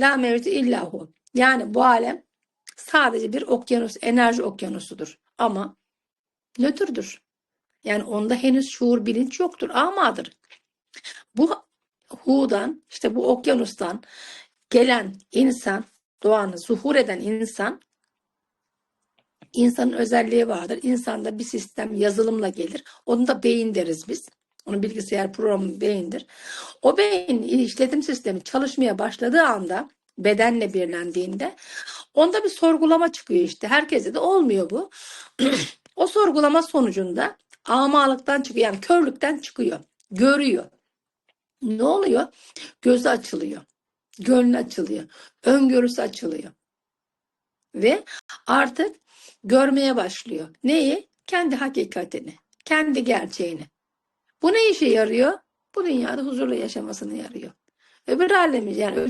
La mevcut illahu. Yani bu alem sadece bir okyanus, enerji okyanusudur. Ama nötrdür. Yani onda henüz şuur bilinç yoktur. Amadır. Bu hu'dan, işte bu okyanustan gelen insan, doğanı zuhur eden insan insanın özelliği vardır. İnsanda bir sistem yazılımla gelir. Onu da beyin deriz biz. Onun bilgisayar programı beyindir. O beyin işletim sistemi çalışmaya başladığı anda bedenle birlendiğinde onda bir sorgulama çıkıyor işte. Herkese de olmuyor bu. o sorgulama sonucunda amalıktan çıkıyor. Yani körlükten çıkıyor. Görüyor. Ne oluyor? Gözü açılıyor. Gönlü açılıyor. Öngörüsü açılıyor. Ve artık görmeye başlıyor. Neyi? Kendi hakikatini, kendi gerçeğini. Bu ne işe yarıyor? Bu dünyada huzurla yaşamasını yarıyor. Öbür alemi yani